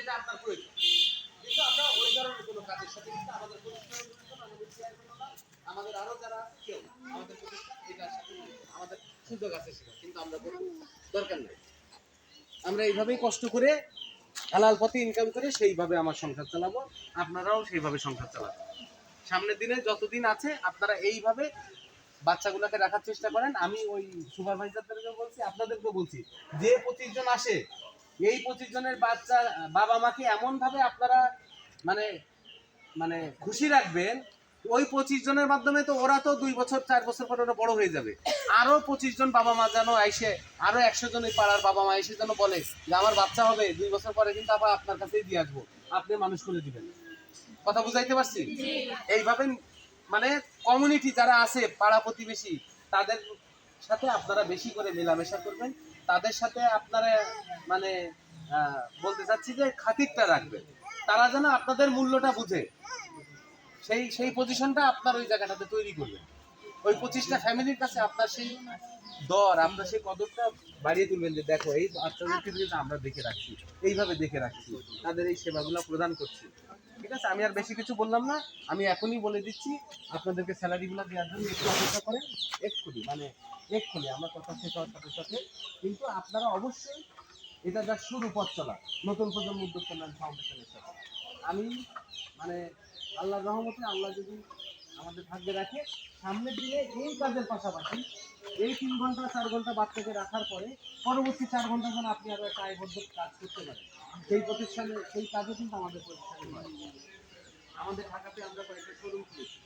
এটা আপনার প্রয়োজন। কিন্তু আমরা ওই ধরনের কোনো কাজের সাথে কিন্তু আমাদের প্রতিষ্ঠানের লোকজন, আমাদের যারা কেউ আমাদের প্রতিষ্ঠান এটার সাথে আমাদের সুযোগ আছে সেটা কিন্তু আমরা দরকার নেই। আমরা এইভাবেই কষ্ট করে হালাল পথে ইনকাম করে সেইভাবে আমার সংসার চালাবো আপনারাও সেইভাবে সংসার চালাবেন। সামনের দিনে যতদিন আছে আপনারা এইভাবে বাচ্চাগুলোকে রাখার চেষ্টা করেন। আমি ওই সুপারভাইজারদেরকে বলছি আপনাদেরকে বলছি যে পঁচিশ জন আসে এই পঁচিশ জনের বাচ্চা বাবা মাকে এমন ভাবে আপনারা মানে মানে খুশি রাখবেন ওই পঁচিশ জনের মাধ্যমে তো ওরা তো দুই বছর চার বছর পরে ওরা বড় হয়ে যাবে। আরও পঁচিশ জন বাবা মা যেন এসে আরও একশো জনের পাড়ার বাবা মা এসে যেন বলে যে আমার বাচ্চা হবে দুই বছর পরে কিন্তু আবার আপনার কাছেই দিয়ে আসব। আপনি মানুষ করে দিবেন। কথা বুঝাইতে পারছি? এইভাবে মানে কমিউনিটি যারা আছে পাড়া প্রতিবেশী তাদের সাথে আপনারা বেশি করে মেলামেশা করবেন। তাদের সাথে আপনারা মানে বলতে চাচ্ছি যে খাতিরটা রাখবেন। তারা যেন আপনাদের মূল্যটা বুঝে। সেই সেই পজিশনটা আপনার ওই জায়গাটাতে তৈরি করবেন। ওই পঁচিশটা ফ্যামিলির কাছে আপনার সেই দর, আপনার সেই কদরটা বাড়িয়ে তুলবেন যে, দেখো, এই কিন্তু আমরা দেখে রাখছি, এইভাবে দেখে রাখছি, তাদের এই সেবাগুলো প্রদান করছি। ঠিক আছে? আমি আর বেশি কিছু বললাম না। আমি এখনই বলে দিচ্ছি, আপনাদেরকে স্যালারিগুলো দেওয়ার জন্য একটু অপেক্ষা করেন এক্ষুনি মানে এক্ষুনি আমার কথা শেষ হওয়ার সাথে সাথে কিন্তু আপনারা অবশ্যই এটা যা শুরু পথ চলা, নতুন প্রজন্ম উদ্যোগ কল্যাণ ফাউন্ডেশনের সাথে। আমি মানে আল্লাহর রহমতে আল্লাহ যদি আমাদের ভাগ্যে রাখে, সামনের দিনে এই কাজের পাশাপাশি এই তিন ঘণ্টা, চার ঘণ্টা বাচ্চাকে রাখার পরে পরবর্তী চার ঘণ্টা যেন আপনি আরও একটা আয়বদ্ধ কাজ করতে পারেন। সেই প্রতিষ্ঠানে, সেই কাজও কিন্তু আমাদের প্রতিষ্ঠানে হয়। আমাদের ঢাকাতে আমরা কয়েকটা শোরুম খুলেছি।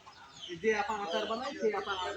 যে আপা আচার বানায়, সেই আপা আচার